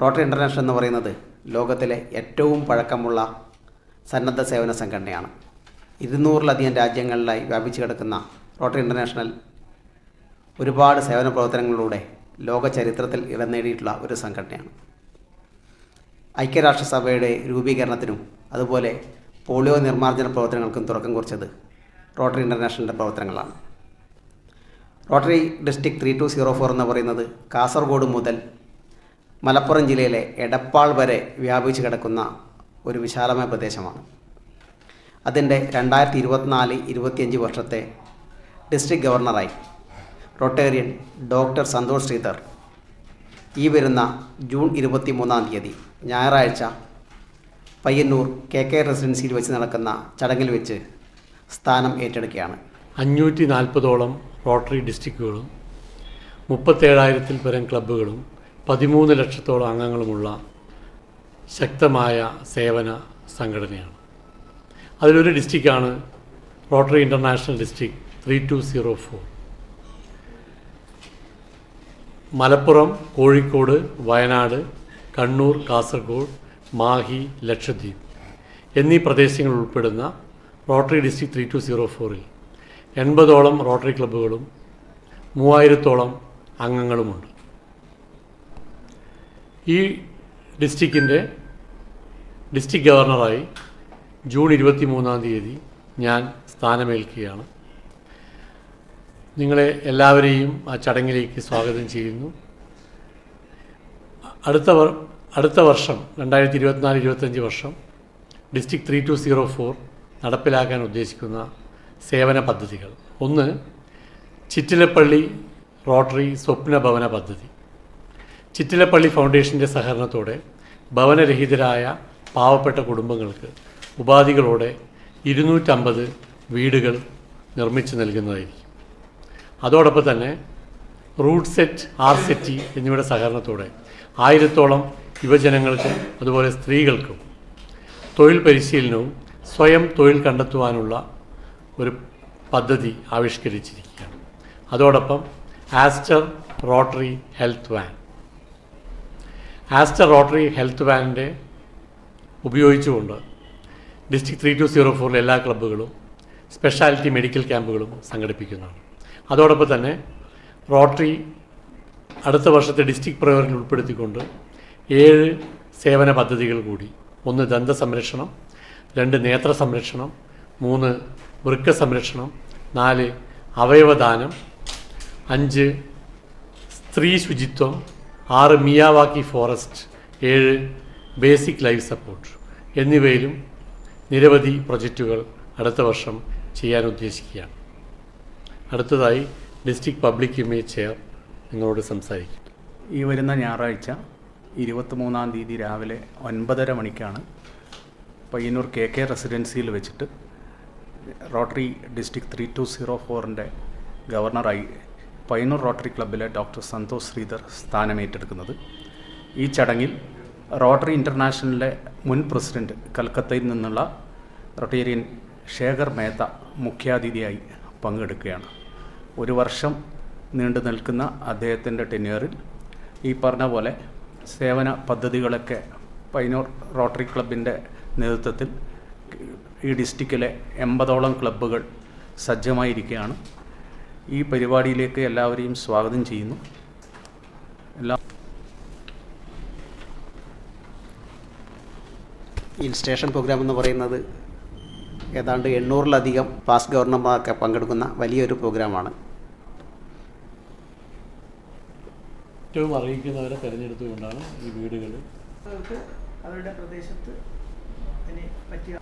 Rotary international എന്ന് പറയുന്നത് ലോകത്തിലെ ഏറ്റവും പഴക്കമുള്ള സന്നദ്ധ സേവന സംഘടനയാണ്. ഇരുന്നൂറിലധികം രാജ്യങ്ങളിലായി വ്യാപിച്ചു കിടക്കുന്ന റോട്ടറി ഇന്റർനാഷണൽ ഒരുപാട് സേവന പ്രവർത്തനങ്ങളിലൂടെ ലോക ചരിത്രത്തിൽ ഇടം നേടിയിട്ടുള്ള ഒരു സംഘടനയാണ്. ഐക്യരാഷ്ട്രസഭയുടെ രൂപീകരണത്തിനും അതുപോലെ പോളിയോ നിർമ്മാർജന പ്രവർത്തനങ്ങൾക്കും തുടക്കം കുറിച്ചത് റോട്ടറി ഇന്റർനാഷണലിന്റെ പ്രവർത്തനങ്ങളാണ്. Rotary district three two zero four എന്ന് പറയുന്നത് കാസർഗോഡ് മുതൽ മലപ്പുറം ജില്ലയിലെ എടപ്പാൾ വരെ വ്യാപിച്ചു കിടക്കുന്ന ഒരു വിശാലമായ പ്രദേശമാണ്. അതിന്റെ രണ്ടായിരത്തി ഇരുപത്തിനാല് ഇരുപത്തിയഞ്ച് വർഷത്തെ ഡിസ്ട്രിക്ട് ഗവർണറായി റൊട്ടേറിയൻ ഡോക്ടർ സന്തോഷ് ശ്രീധർ ഈ വരുന്ന ജൂൺ ഇരുപത്തി മൂന്നാം തീയതി ഞായറാഴ്ച പയ്യന്നൂർ കെ കെ റെസിഡൻസിയിൽ വെച്ച് നടക്കുന്ന ചടങ്ങിൽ വെച്ച് സ്ഥാനം ഏറ്റെടുക്കുകയാണ്. അഞ്ഞൂറ്റി നാൽപ്പതോളം റോട്ടറി ഡിസ്ട്രിക്റ്റുകളും മുപ്പത്തേഴായിരത്തിൽ പരം ക്ലബ്ബുകളും പതിമൂന്ന് ലക്ഷത്തോളം അംഗങ്ങളുമുള്ള ശക്തമായ സേവന സംഘടനയാണ്. അതിലൊരു ഡിസ്ട്രിക്റ്റാണ് Rotary International district three two zero four. Malappuram Kozhikode Wayanad Kannur Kasaragod Mahe Lakshadweep എന്നീ പ്രദേശങ്ങൾ ഉൾപ്പെടുന്ന Rotary district three two zero ഫോറിൽ എൺപതോളം റോട്ടറി ക്ലബ്ബുകളും മൂവായിരത്തോളം അംഗങ്ങളുമുണ്ട്. ഈ ഡിസ്ട്രിക്റ്റിന്റെ ഡിസ്ട്രിക്ട് ഗവർണറായി ജൂൺ ഇരുപത്തി മൂന്നാം തീയതി ഞാൻ സ്ഥാനമേൽക്കുകയാണ്. നിങ്ങളെ എല്ലാവരെയും ആ ചടങ്ങിലേക്ക് സ്വാഗതം ചെയ്യുന്നു. അടുത്ത അടുത്ത വർഷം രണ്ടായിരത്തി ഇരുപത്തിനാല് ഇരുപത്തഞ്ച് വർഷം district three two zero four നടപ്പിലാക്കാൻ ഉദ്ദേശിക്കുന്ന സേവന പദ്ധതികൾ. ഒന്ന് ചിറ്റിലപ്പള്ളി റോട്ടറി സ്വപ്ന ഭവന പദ്ധതി. ചിറ്റിലപ്പള്ളി ഫൗണ്ടേഷന്റെ സഹകരണത്തോടെ ഭവനരഹിതരായ പാവപ്പെട്ട കുടുംബങ്ങൾക്ക് ഉപാധികളോടെ ഇരുന്നൂറ്റമ്പത് വീടുകൾ നിർമ്മിച്ചു നൽകുന്നതായിരിക്കും. അതോടൊപ്പം തന്നെ റൂട്ട് സെറ്റ് ആർ സെറ്റി എന്നിവയുടെ സഹകരണത്തോടെ ആയിരത്തോളം യുവജനങ്ങൾക്കും അതുപോലെ സ്ത്രീകൾക്കും തൊഴിൽ പരിശീലനവും സ്വയം തൊഴിൽ കണ്ടെത്തുവാനുള്ള ഒരു പദ്ധതി ആവിഷ്കരിച്ചിരിക്കുകയാണ്. അതോടൊപ്പം Aster Rotary health van. Aster Rotary health വാനിന്റെ ഉപയോഗിച്ചുകൊണ്ട് ഡിസ്ട്രിക്ട് ത്രീ ടു സീറോ ഫോറിലെ എല്ലാ ക്ലബ്ബുകളും സ്പെഷ്യാലിറ്റി മെഡിക്കൽ ക്യാമ്പുകളും സംഘടിപ്പിക്കുന്നതാണ്. അതോടൊപ്പം തന്നെ റോട്ടറി അടുത്ത വർഷത്തെ ഡിസ്ട്രിക്ട് പ്രയോറിൽ ഉൾപ്പെടുത്തിക്കൊണ്ട് ഏഴ് സേവന പദ്ധതികൾ കൂടി. ഒന്ന് ദന്ത സംരക്ഷണം രണ്ട് നേത്ര സംരക്ഷണം മൂന്ന് വൃക്ക സംരക്ഷണം നാല് അവയവദാനം അഞ്ച് സ്ത്രീ ശുചിത്വം ആറ് മിയാവാക്കി ഫോറസ്റ്റ് ഏഴ് ബേസിക് ലൈഫ് സപ്പോർട്ട് എന്നിവയിലും നിരവധി പ്രൊജക്റ്റുകൾ അടുത്ത വർഷം ചെയ്യാൻ ഉദ്ദേശിക്കുകയാണ്. അടുത്തതായി ഡിസ്ട്രിക്ട് പബ്ലിക് ഇമേജ് ചെയർ നിങ്ങളോട് സംസാരിക്കും. ഈ വരുന്ന ഞായറാഴ്ച ഇരുപത്തിമൂന്നാം തീയതി രാവിലെ ഒൻപതര മണിക്കാണ് പയ്യന്നൂർ കെ കെ റെസിഡൻസിയിൽ വെച്ചിട്ട് Rotary district three two zero ഫോറിന്റെ ഗവർണറായി പയ്യന്നൂർ റോട്ടറി ക്ലബ്ബിലെ ഡോക്ടർ സന്തോഷ് ശ്രീധർ സ്ഥാനമേറ്റെടുക്കുന്നത് ഈ ചടങ്ങിൽ റോട്ടറി ഇന്റർനാഷണലിലെ മുൻ പ്രസിഡന്റ് കൽക്കത്തയിൽ നിന്നുള്ള റൊട്ടേറിയൻ ശേഖർ മേത്ത മുഖ്യാതിഥിയായി പങ്കെടുക്കുകയാണ്. ഒരു വർഷം നീണ്ടു നിൽക്കുന്ന അദ്ദേഹത്തിന്റെ ടെന്യൂറിൽ ഈ പറഞ്ഞ പോലെ സേവന പദ്ധതികളൊക്കെ പൈനൂർ റോട്ടറി ക്ലബിന്റെ നേതൃത്വത്തിൽ ഈ ഡിസ്ട്രിക്റ്റിലെ എൺപതോളം ക്ലബ്ബുകൾ സജ്ജമായിരിക്കുകയാണ്. ഈ പരിപാടിയിലേക്ക് എല്ലാവരെയും സ്വാഗതം ചെയ്യുന്നു. എല്ലാ ഇൻസ്റ്റേഷൻ പ്രോഗ്രാം എന്ന് പറയുന്നത് ഏതാണ്ട് എണ്ണൂറിലധികം പാസ് ഗവർണർമാരൊക്കെ പങ്കെടുക്കുന്ന വലിയൊരു പ്രോഗ്രാമാണ് ഏറ്റവും അറിയിക്കുന്നവരെ തിരഞ്ഞെടുത്തുകൊണ്ടാണ് ഈ വീടുകൾ. അവരുടെ പ്രദേശത്ത് പറ്റിയ